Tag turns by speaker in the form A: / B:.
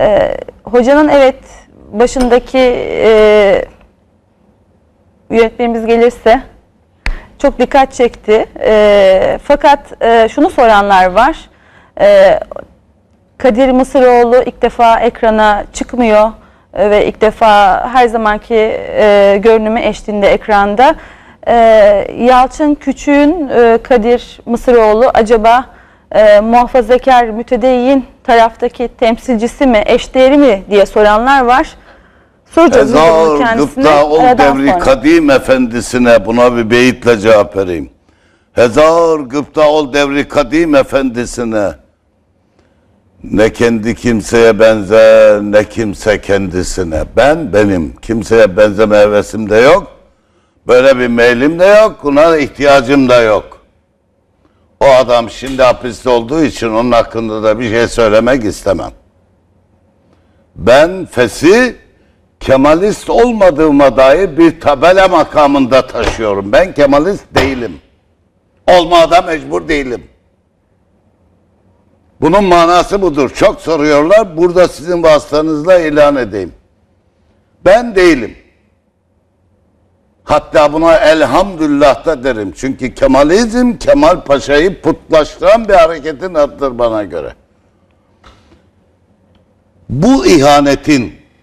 A: Ee, hocanın evet başındaki e, yönetmenimiz gelirse çok dikkat çekti. Ee, fakat e, şunu soranlar var. Ee, Kadir Mısıroğlu ilk defa ekrana çıkmıyor e, ve ilk defa her zamanki e, görünümü eşliğinde ekranda. E, Yalçın Küçük'ün e, Kadir Mısıroğlu acaba e, muhafazakar mütedeyyin taraftaki temsilcisi mi, eşdeğeri mi diye soranlar var. Soracağız
B: Ezar gıpta ol devri
A: sonra.
B: kadim efendisine buna bir beyitle cevap vereyim. Hezar gıpta ol devri kadim efendisine. Ne kendi kimseye benzer ne kimse kendisine. Ben benim. Kimseye benzeme hevesim de yok. Böyle bir meylim de yok. Buna ihtiyacım da yok. O adam şimdi hapiste olduğu için onun hakkında da bir şey söylemek istemem. Ben fesi Kemalist olmadığıma dair bir tabela makamında taşıyorum. Ben Kemalist değilim. Olmaya da mecbur değilim. Bunun manası budur. Çok soruyorlar. Burada sizin vasıtanızla ilan edeyim. Ben değilim. Hatta buna elhamdülillah da derim. Çünkü Kemalizm Kemal Paşa'yı putlaştıran bir hareketin adıdır bana göre. Bu ihanetin